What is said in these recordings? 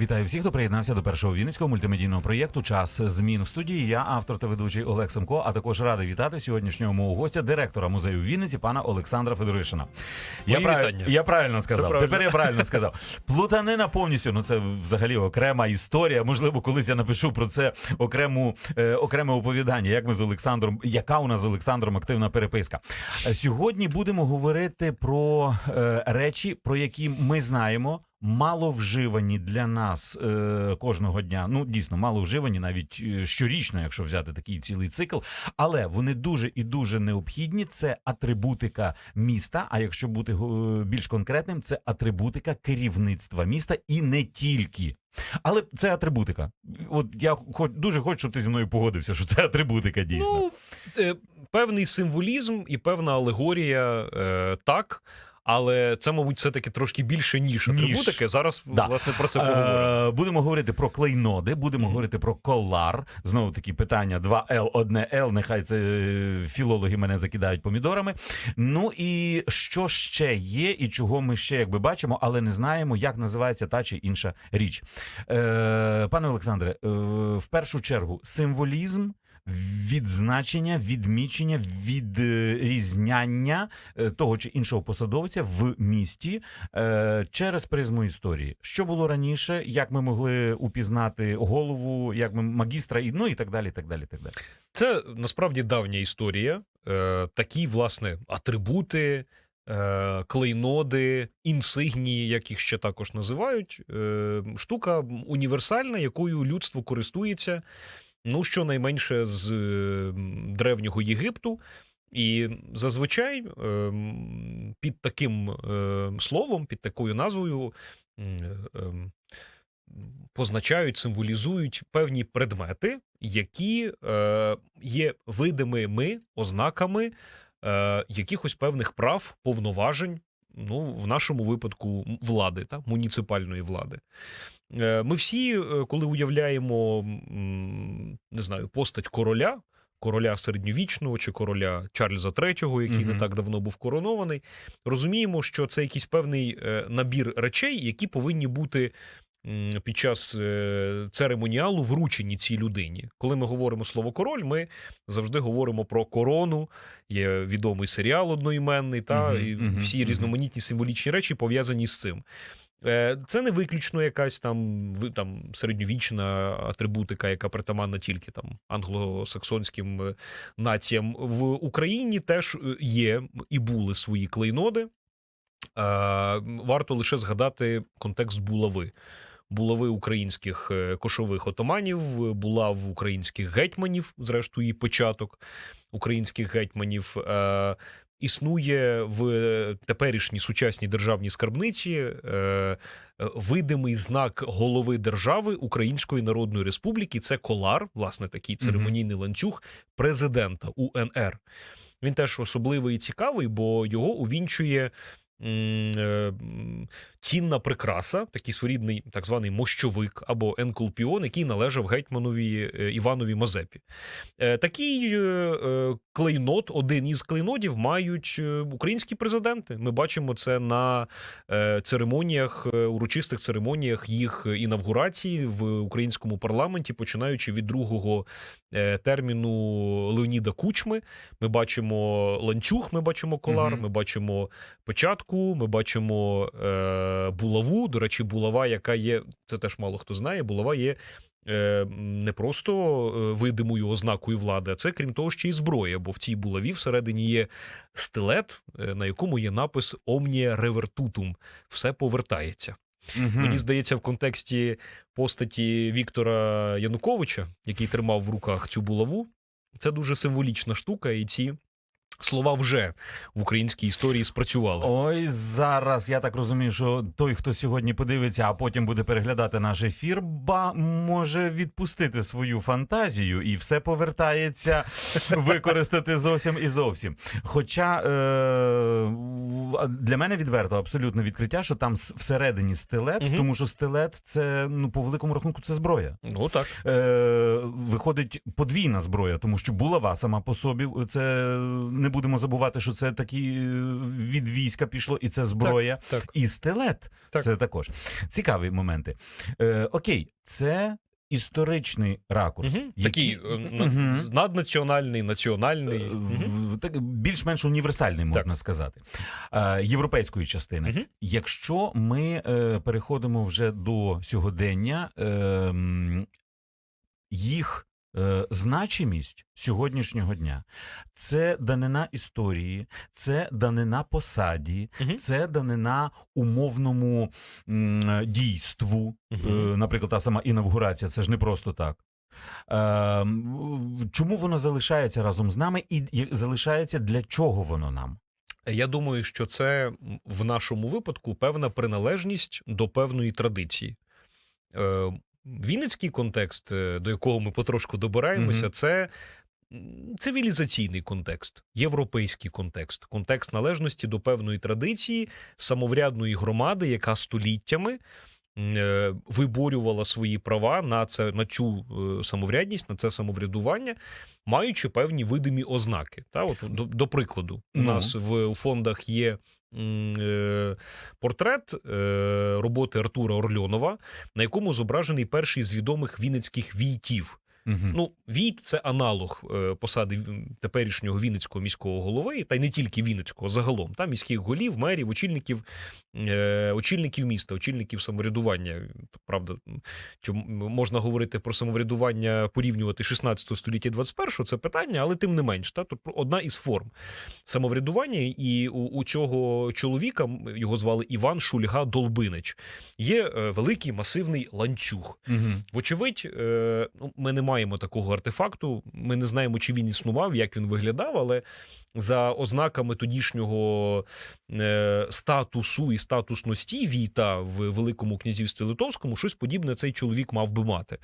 Вітаю всіх, хто приєднався до першого вінницького мультимедійного проєкту Час змін в студії. Я автор та ведучий Олег Семко. А також радий вітати сьогоднішнього мого гостя, директора музею в Вінниці, пана Олександра Федоришина. Я, прав- я правильно сказав. правильно. Тепер я правильно сказав. Плутанина повністю. Ну це взагалі окрема історія. Можливо, колись я напишу про це окрему е, окреме оповідання. Як ми з Олександром, яка у нас з Олександром активна переписка. Е, Сьогодні будемо говорити про е, речі, про які ми знаємо. Мало вживані для нас е, кожного дня. Ну дійсно, мало вживані навіть е, щорічно, якщо взяти такий цілий цикл. Але вони дуже і дуже необхідні. Це атрибутика міста. А якщо бути е, більш конкретним, це атрибутика керівництва міста і не тільки. Але це атрибутика. От я хоч дуже хочу, щоб ти зі мною погодився, що це атрибутика дійсно. Ну, е, певний символізм і певна алегорія е, так. Але це, мабуть, все-таки трошки більше, ніж Ніж. атрибутики. Зараз, Да. власне, про це поговоримо. Е, Будемо говорити про клейноди, будемо говорити про колар. Знову такі питання: 2 Л, 1 Л. Нехай це е, філологи мене закидають помідорами. Ну і що ще є, і чого ми ще якби бачимо, але не знаємо, як називається та чи інша річ. Е, Пане Олександре, в першу чергу символізм. Відзначення, відмічення, відрізняння е, того чи іншого посадовця в місті е, через призму історії. Що було раніше, як ми могли упізнати голову, як ми магістра, і ну і так далі. так далі, так далі. Це насправді давня історія. Е, такі, власне, атрибути, клейноди, інсигнії, як їх ще також називають. Штука універсальна, якою людство користується. Ну, щонайменше з е, древнього Єгипту. І зазвичай е, під таким е, словом, під такою назвою позначають, символізують певні предмети, які є видимими ознаками якихось певних прав, повноважень, ну, в нашому випадку влади, та, муніципальної влади. Е, Ми всі, е, коли уявляємо не знаю, постать короля, короля середньовічного чи короля Чарльза III, який Мгм. не так давно був коронований, розуміємо, що це якийсь певний е, набір речей, які повинні бути під час церемоніалу вручені цій людині. Коли ми говоримо слово король, ми завжди говоримо про корону. Є відомий серіал одноіменний, та Мгм, і мгм, всі мгм. різноманітні символічні речі пов'язані з цим. Е, Це не виключно якась там там середньовічна атрибутика, яка притаманна тільки там англосаксонським е, націям. В Україні теж е, є і були свої клейноди. Варто лише згадати контекст булави. Булави українських кошових отаманів, е, булав українських гетьманів, зрештою, і початок українських гетьманів. Існує в теперішній сучасній державній скарбниці е, видимий знак голови держави Української Народної Республіки. Це колар, власне, такий церемонійний ланцюг президента УНР. Він теж особливий і цікавий, бо його увінчує е, цінна прикраса, такий своєрідний так званий мощовик або енкулпіон, який належав гетьманові е, Іванові Мазепі. Е, Такий е, клейнот, один із клейнодів, мають українські президенти. Ми бачимо це на церемоніях, урочистих церемоніях їх інавгурації в українському парламенті, починаючи від другого терміну Леоніда Кучми. Ми бачимо ланцюг, ми бачимо колар, Мгм. ми бачимо печатку, ми бачимо е, булаву. До речі, булава, яка є, це теж мало хто знає. Булава є. е, Не просто е, видимою ознакою влади, а це крім того, ще й зброя, бо в цій булаві всередині є стилет, е, на якому є напис Omnia Revertutum. Все повертається. Мені здається, в контексті постаті Віктора Януковича, який тримав в руках цю булаву, це дуже символічна штука, і ці слова вже в українській історії спрацювали. Ой, зараз я так розумію, що той, хто сьогодні подивиться, а потім буде переглядати наш ефір, ба може відпустити свою фантазію і все повертається використати зовсім і зовсім. Хоча е- для мене відверто абсолютно відкриття, що там всередині стилет, Мгм. тому що стилет це ну по великому рахунку це зброя. Ну так. Е, виходить подвійна зброя, тому що булава сама по собі. Це не будемо забувати, що це такі е, від війська пішло, і це зброя, так. і стилет. Так. Це також цікаві моменти. Е, окей, це історичний ракурс. Угу. Такий е, на- Мгм. наднаціональний, національний. В- так, більш-менш універсальний, можна сказати, е, європейської частини. Мгм. Якщо ми е, переходимо вже до сьогодення, е, їх значимість сьогоднішнього дня це данина історії, це данина посаді, Мгм. це данина умовному м, дійству. Е, наприклад, та сама інавгурація, це ж не просто так. Е, чому воно залишається разом з нами, і і залишається для чого воно нам? Я думаю, що це в нашому випадку певна приналежність до певної традиції. Вінницький контекст, е, до якого ми потрошку добираємося, Мгм. це цивілізаційний контекст, європейський контекст, контекст належності до певної традиції, самоврядної громади, яка століттями е, виборювала свої права на це на цю е, самоврядність, на це самоврядування, маючи певні видимі ознаки. Та, от, до, до прикладу, у Ну. нас в у фондах є. Е, Портрет е, роботи Артура Орльонова, на якому зображений перший з відомих вінницьких війтів. Мгм. Ну, Війт це аналог е, посади теперішнього Вінницького міського голови, та й не тільки Вінницького, загалом там міських голів, мерів, очільників, е, очільників міста, очільників самоврядування. Правда, можна говорити про самоврядування, порівнювати 16 століття і 21 це питання, але тим не менш, та тут одна із форм самоврядування, і у, у цього чоловіка його звали Іван Шульга Долбинич. Є е, великий масивний ланцюг. Мгм. Вочевидь, ну, ми не маємо такого артефакту. Ми не знаємо, чи він існував, як він виглядав, але за ознаками тодішнього е, статусу і статусності війта в Великому князівстві Литовському, щось подібне цей чоловік мав би мати.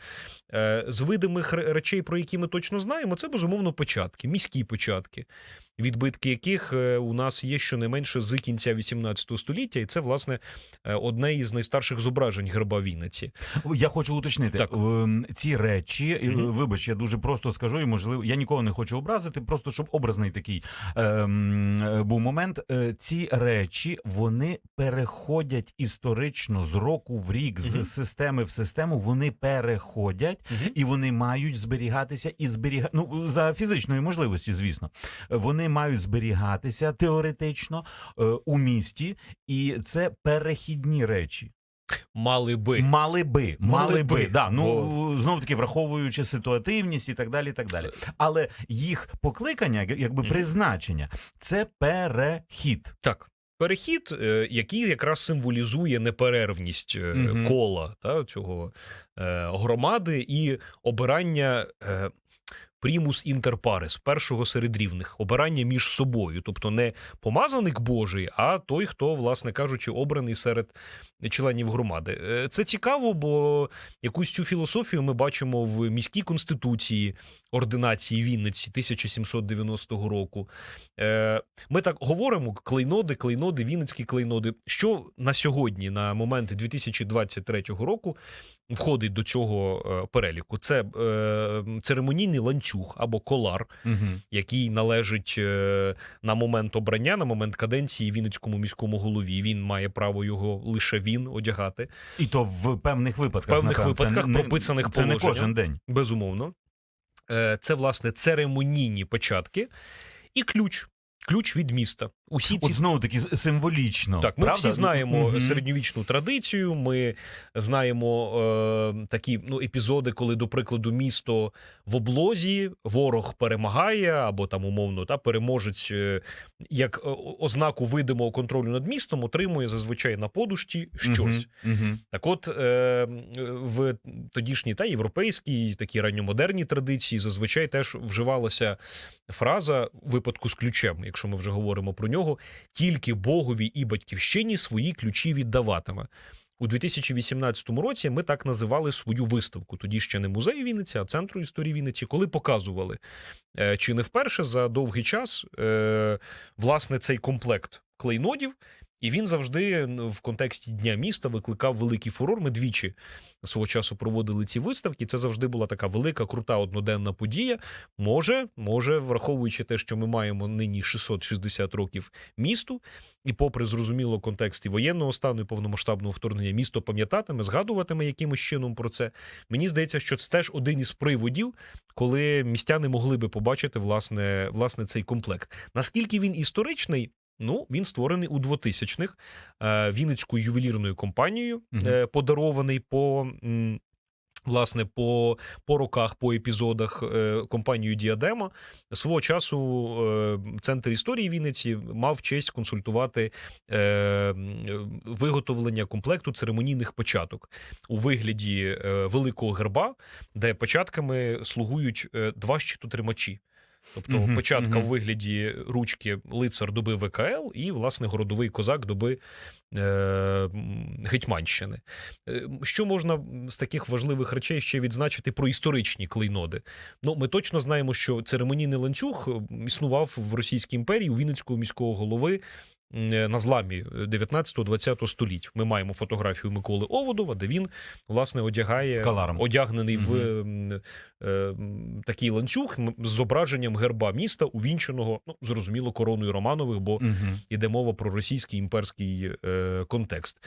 Е, з видимих ре- речей, про які ми точно знаємо, це безумовно початки, міські початки. Відбитки яких е, у нас є щонайменше з кінця 18 століття, і це власне одне із найстарших зображень герба Вінниці. Я хочу уточнити Так. ем, ці речі. Вибач, я дуже просто скажу, і можливо, я нікого не хочу образити, просто щоб образний такий був момент. Е, Ці речі вони переходять історично з року в рік, з системи в систему. Вони переходять. І вони мають зберігатися і зберіга... ну, за фізичної можливості, звісно. Вони мають зберігатися теоретично е, у місті, і це перехідні речі. Мали би. Мали би, мали, Мали би. би. Да, ну знов таки враховуючи ситуативність і так далі. і так далі. Але їх покликання, якби призначення, це перехід. Так. Перехід, е, який якраз символізує неперервність е, Мгм. кола та, цього е, громади і обирання е, примус інтерпарис, першого серед рівних, обирання між собою, тобто не помазаник Божий, а той, хто, власне кажучи, обраний серед членів громади. Е, Це цікаво, бо якусь цю філософію ми бачимо в міській конституції ординації Вінниці 1790 року. Е, Ми так говоримо: клейноди, клейноди, вінницькі клейноди. Що на сьогодні, на момент 2023 року, входить до цього е, переліку? Це церемонійний ланцюг або колар, Угу. який належить на момент обрання, на момент каденції Вінницькому міському голові. Він має право його лише він одягати. І то в певних випадках. В певних випадках Це випадках, не- прописаних Це не кожен день. Безумовно. Е, Це, власне, церемонійні початки і ключ. Ключ від міста. Усі ці От знову таки символічно. Так, ми правда? всі знаємо Мгм. середньовічну традицію. Ми знаємо е, такі ну, епізоди, коли, до прикладу, місто в облозі ворог перемагає, або там умовно та переможець, е, як е, ознаку видимого контролю над містом, отримує зазвичай на подушті щось. Мгм, мгм. Так, от е, в тодішній та європейській, такій ранньомодерній традиції зазвичай теж вживалася фраза випадку з ключем, якщо ми вже говоримо про нього, тільки Богові і батьківщині свої ключі віддаватиме. У 2018 році ми так називали свою виставку. Тоді ще не музей Вінниці, а центру історії Вінниці, коли показували е, чи не вперше за довгий час е, власне цей комплект клейнодів. І він завжди в контексті Дня міста викликав великий фурор. Ми двічі свого часу проводили ці виставки. Це завжди була така велика, крута одноденна подія. Може, може, враховуючи те, що ми маємо нині 660 років місту, і, попри зрозуміло контекст і воєнного стану і повномасштабного вторгнення, місто пам'ятатиме, згадуватиме якимось чином про це. Мені здається, що це теж один із приводів, коли містяни могли би побачити власне, власне цей комплект. Наскільки він історичний? Ну, він створений у 2000-х е, Вінницькою ювелірною компанією, е, подарований по. Власне, по, по роках, по епізодах е, компанією Діадема свого часу е, центр історії Вінниці мав честь консультувати е, виготовлення комплекту церемонійних початок у вигляді е, великого герба, де початками слугують е, два щитотримачі. Тобто Мгм, початка мгм. у вигляді ручки лицар доби ВКЛ і, власне, городовий козак доби е, Гетьманщини. Е, Що можна з таких важливих речей ще відзначити про історичні клейноди? Ну, ми точно знаємо, що церемонійний ланцюг існував в Російській імперії у Вінницького міського голови. М, На зламі 19-20 століть ми маємо фотографію Миколи Оводова, де він власне одягає Скаларом. одягнений одягнений в е, такий ланцюг з зображенням герба міста, увінченого, ну зрозуміло, короною Романових, бо угу. іде мова про російський імперський е, контекст.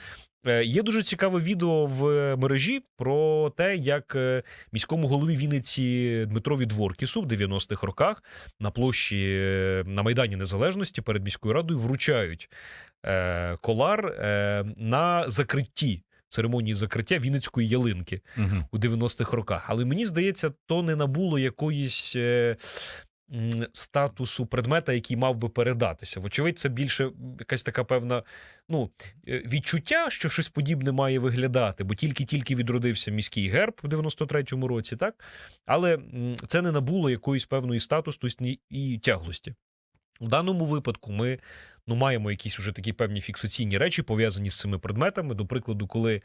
Е, є дуже цікаве відео в мережі про те, як е, міському голові Вінниці Дмитрові Дворкісу в 90-х роках на площі е, на Майдані Незалежності перед міською радою вручають колар на закритті церемонії закриття Вінницької ялинки Мгм. у 90-х роках. Але мені здається, то не набуло якоїсь. Статусу предмета, який мав би передатися. Вочевидь, це більше якась така певна ну, е, відчуття, що щось подібне має виглядати, бо тільки-тільки відродився міський герб в 93-му році, так? Але це не набуло якоїсь певної статусності і тяглості. У даному випадку ми ну, маємо якісь уже такі певні фіксаційні речі, пов'язані з цими предметами. До прикладу, коли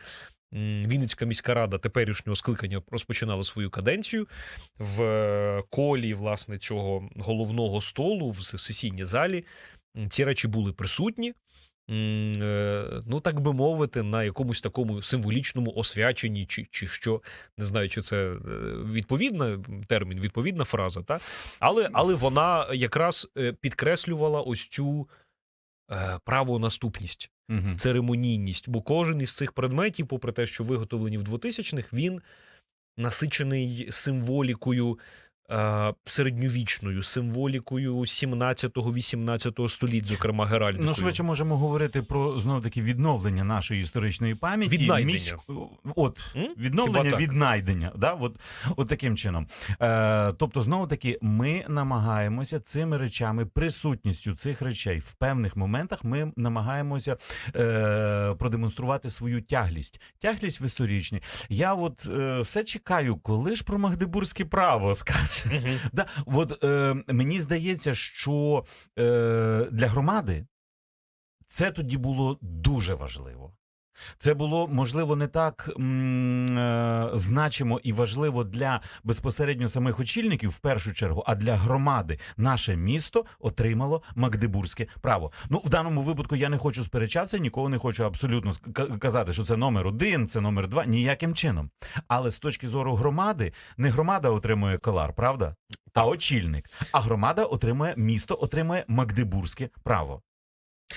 Вінницька міська рада теперішнього скликання розпочинала свою каденцію в е, колі власне цього головного столу в сесійній залі. Ці речі були присутні. Е, Ну, так би мовити, на якомусь такому символічному освяченні, чи, чи що не знаю, чи це е, відповідна термін, відповідна фраза, та? Але, але вона якраз підкреслювала ось цю правонаступність угу. церемонійність, бо кожен із цих предметів, попри те, що виготовлені в 2000-х, він насичений символікою е, середньовічною, символікою 17-18 століть, зокрема геральдикою. Ну, швидше можемо говорити про знов таки відновлення нашої історичної пам'яті. Віднайдення. Міськ- От М? відновлення, так? віднайдення. Да? От, от таким чином. Е, тобто, знову таки, ми намагаємося цими речами, присутністю цих речей в певних моментах ми намагаємося е, продемонструвати свою тяглість. Тяглість в історичній. Я от е, все чекаю, коли ж про Магдебурзьке право скаже. Да, от е, мені здається, що е, для громади це тоді було дуже важливо. Це було можливо не так м, е, значимо і важливо для безпосередньо самих очільників в першу чергу, а для громади. Наше місто отримало Магдебурзьке право. Ну в даному випадку я не хочу сперечатися, нікого не хочу абсолютно казати, що це номер один, це номер два. Ніяким чином. Але з точки зору громади, не громада отримує колар, правда? А очільник. А громада отримує місто, отримує Магдебурзьке право.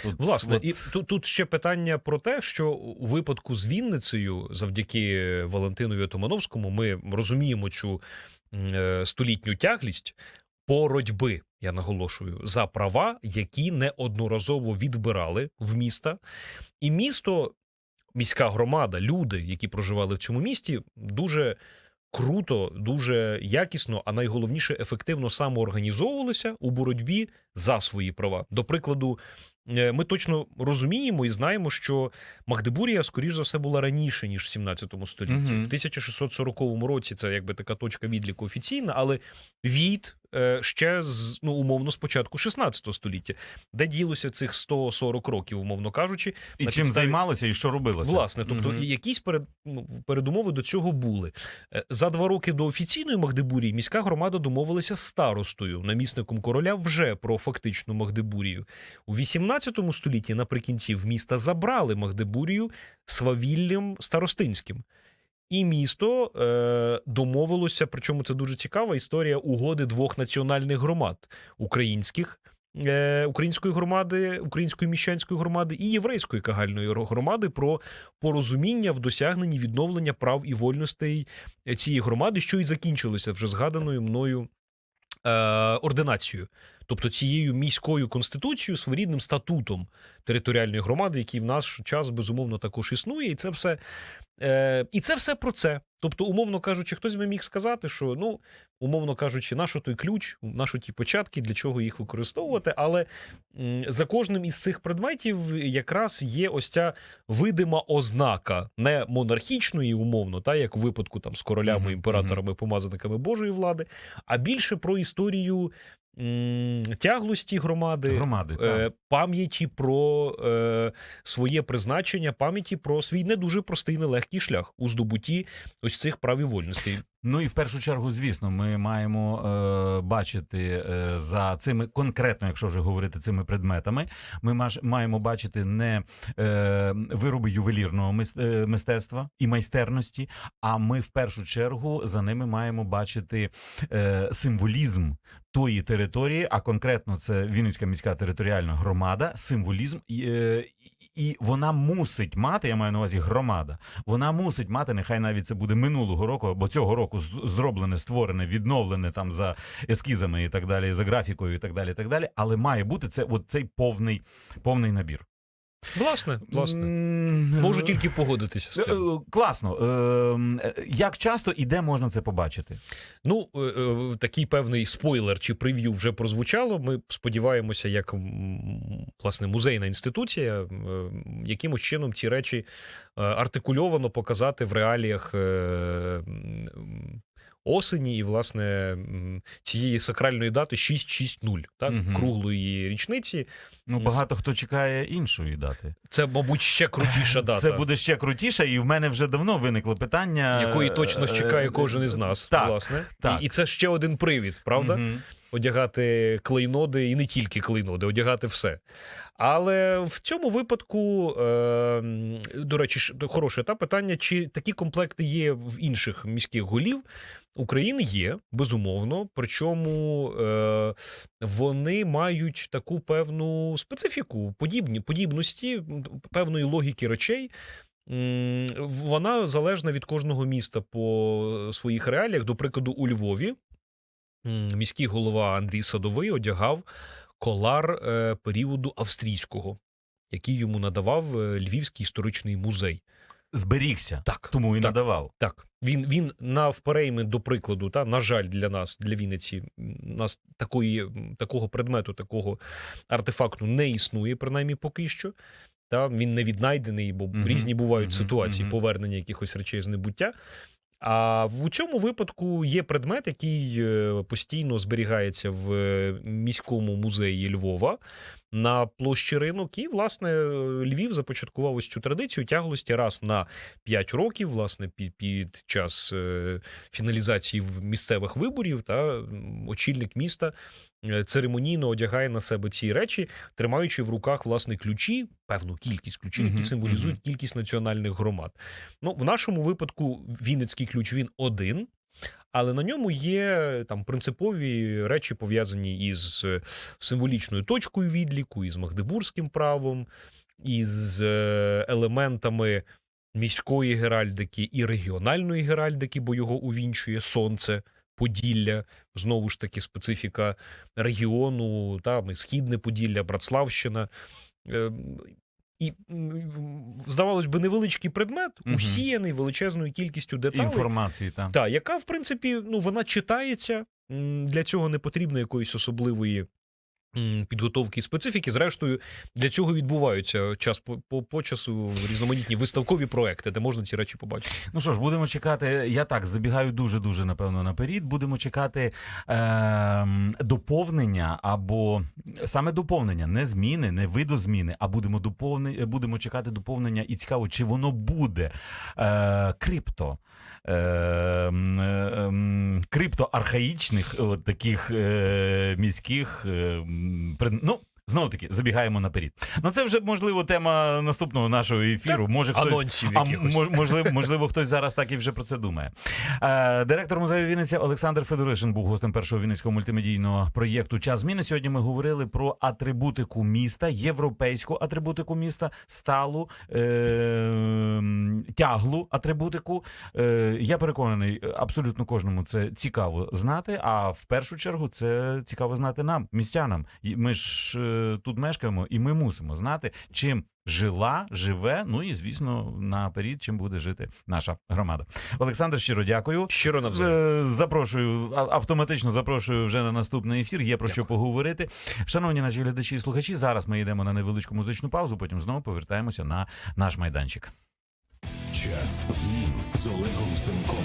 Тут, Власне, от- і тут, тут ще питання про те, що у випадку з Вінницею, завдяки Валентинові Отомановському, ми розуміємо цю е, столітню тяглість. боротьби. Я наголошую за права, які неодноразово відбирали в міста, і місто, міська громада, люди, які проживали в цьому місті, дуже круто, дуже якісно, а найголовніше ефективно самоорганізовувалися у боротьбі за свої права. До прикладу, ми точно розуміємо і знаємо, що Магдебурія, скоріш за все, була раніше ніж в 17 столітті. Мгм. В 1640 році це якби така точка відліку офіційна, але Війт е, ще з ну умовно з початку 16 століття, де ділося цих 140 років, умовно кажучи, І чим підставі- займалося, і що робилося? Власне, тобто і якісь перед, ну, передумови до цього були. Е, За два роки до офіційної Магдебурії міська громада домовилася з старостою, намісником короля, вже про фактичну Магдебурію. У 18 столітті наприкінці в міста забрали Магдебурію свавіллям старостинським. І місто е, домовилося, причому це дуже цікава історія угоди двох національних громад українських. е, Української громади, української міщанської громади і єврейської кагальної громади про порозуміння в досягненні відновлення прав і вольностей цієї громади, що і закінчилося вже згаданою мною е, ординацією, тобто цією міською конституцією, своєрідним статутом територіальної громади, який в наш час безумовно також існує, і це все. Е, і це все про це. Тобто, умовно кажучи, хтось би міг сказати, що ну, умовно кажучи, нащо той ключ, нащо ті початки, для чого їх використовувати. Але за кожним із цих предметів якраз є ось ця видима ознака не монархічної, умовно, та як у випадку там з королями, імператорами, помазаниками Божої влади, а більше про історію тяглості громади, Громади, е, пам'яті про е, своє призначення, пам'яті про свій не дуже простий нелегкий шлях у здобутті ось цих прав і вольностей. Ну і в першу чергу, звісно, ми маємо е, бачити е, за цими конкретно, якщо вже говорити цими предметами, ми маш, маємо бачити не е, вироби ювелірного е, мистецтва і майстерності, а ми в першу чергу за ними маємо бачити е, символізм тої території, а конкретно це Вінницька міська територіальна громада, символізм. е, і вона мусить мати, я маю на увазі громада, вона мусить мати, нехай навіть це буде минулого року, бо цього року зроблене, створене, відновлене там за ескізами і так далі, за графікою, і так далі. і так далі. Але має бути це от цей повний, повний набір. Власне, власне. Можу тільки погодитися з Е, цим. е, Класно. Е, е, Як часто і де можна це побачити? Ну, е, е, такий певний спойлер чи прев'ю вже прозвучало. Ми сподіваємося, як власне музейна інституція, е, якимось чином ці речі е, артикульовано показати в реаліях е, осені і, власне, цієї сакральної дати 660, так, угу. круглої річниці. Ну, багато хто чекає іншої дати. Це, мабуть, ще крутіша дата. Це буде ще крутіша, і в мене вже давно виникло питання. Якої точно е, чекає е, кожен із нас, Так, власне. так. І, і це ще один привід, правда? Мгм. Одягати клейноди і не тільки клейноди, одягати все. Але в цьому випадку, е, до речі, хороше та питання: чи такі комплекти є в інших міських голів України? Є, безумовно. Причому е, вони мають таку певну специфіку, подібні, подібності, певної логіки речей. Вона залежна від кожного міста по своїх реаліях. До прикладу, у Львові міський голова Андрій Садовий одягав колар е, періоду австрійського, який йому надавав е, Львівський історичний музей. Зберігся. Так, Тому і так. надавав. Так, він, він навперейми, до прикладу, та на жаль, для нас, для Вінниці, нас такої, такого предмету, такого артефакту не існує, принаймні поки що. Та він не віднайдений, бо Мгм, різні бувають мгм, ситуації мгм. повернення якихось речей з небуття. А в цьому випадку є предмет, який е, постійно зберігається в е, міському музеї Львова на площі ринок. І, власне, Львів започаткував ось цю традицію тяглості раз на 5 років, власне, під, під час е, фіналізації місцевих виборів, та очільник міста е, церемонійно одягає на себе ці речі, тримаючи в руках власне ключі, певну кількість ключів, які символізують кількість національних громад. Ну, в нашому випадку Вінницький ключ він один. Але на ньому є там принципові речі пов'язані із е, символічною точкою відліку, із магдебурзьким правом, із е, елементами міської геральдики і регіональної геральдики, бо його увінчує сонце. Поділля, знову ж таки, специфіка регіону, там Східне Поділля, Братславщина. І здавалось би, невеличкий предмет, усіяний величезною кількістю деталей. Інформації там. та яка, в принципі, ну, вона читається. Для цього не потрібно якоїсь особливої підготовки і специфіки. Зрештою, для цього відбуваються час по, по, по часу різноманітні виставкові проекти, де можна ці речі побачити. Ну що ж, будемо чекати. Я так забігаю дуже дуже напевно наперед. Будемо чекати ем, доповнення або саме доповнення, не зміни, не видозміни, а будемо доповни, будемо чекати доповнення, і цікаво, чи воно буде е, крипто. Ем, ем, криптоархаїчних от таких е, міських ем, ну, знову таки забігаємо наперед. Ну це вже можливо тема наступного нашого ефіру. Може хтось а можливо, можливо, хтось зараз так і вже про це думає. Е, директор музею Вінниця Олександр Федоришин був гостем першого вінницького мультимедійного проєкту Час зміни. Сьогодні ми говорили про атрибутику міста, європейську атрибутику міста, сталу, е, тяглу атрибутику. Е, я переконаний, абсолютно кожному це цікаво знати. А в першу чергу це цікаво знати нам, містянам. Ми ж е, тут мешкаємо, і ми мусимо знати, чим жила, живе. Ну і звісно, наперед, чим буде жити наша громада. Олександр, щиро дякую. Щиро навзаєм. Е, Запрошую автоматично запрошую вже на наступний ефір. Є про що поговорити. Шановні наші глядачі і слухачі. Зараз ми йдемо на невеличку музичну паузу. Потім знову повертаємося на наш майданчик. Час змін з Олегом Семком.